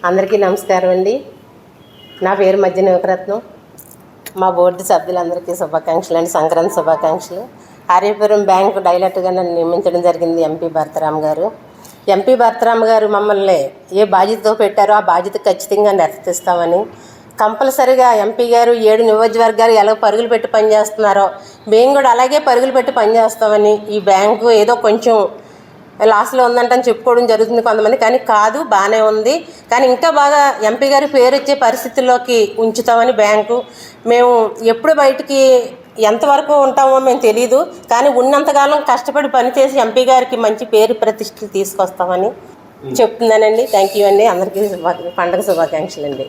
అందరికీ నమస్కారం అండి. నా పేరు మధ్య నవరత్నం మా బోర్డు సభ్యులందరికీ శుభాకాంక్షలు అండి. సంక్రాంతి శుభాకాంక్షలు. ఆర్యపురం బ్యాంకు డైలెక్ట్గా నన్ను నియమించడం జరిగింది ఎంపీ భరతరామ్ గారు. ఎంపీ భరతరామ్ గారు మమ్మల్ని ఏ బాధ్యతతో పెట్టారో ఆ బాధ్యత ఖచ్చితంగా నిర్వర్తిస్తామని కంపల్సరిగా ఎంపీ గారు ఏడు నియోజకవర్గాలు ఎలా పరుగులు పెట్టి పనిచేస్తున్నారో మేము కూడా అలాగే పరుగులు పెట్టి పనిచేస్తామని ఈ బ్యాంకు ఏదో కొంచెం లాస్లో ఉందంటని చెప్పుకోవడం జరుగుతుంది కొంతమంది కానీ కాదు బాగానే ఉంది. కానీ ఇంకా బాగా ఎంపీ గారి పేరు వచ్చే పరిస్థితుల్లోకి ఉంచుతామని బ్యాంకు. మేము ఎప్పుడు బయటికి ఎంతవరకు ఉంటామో మేము తెలియదు కానీ ఉన్నంతకాలం కష్టపడి పనిచేసి ఎంపీ గారికి మంచి పేరు ప్రతిష్టలు తీసుకొస్తామని చెప్తున్నానండి. థ్యాంక్ యూ అండి. అందరికీ శుభా పండగ శుభాకాంక్షలు అండి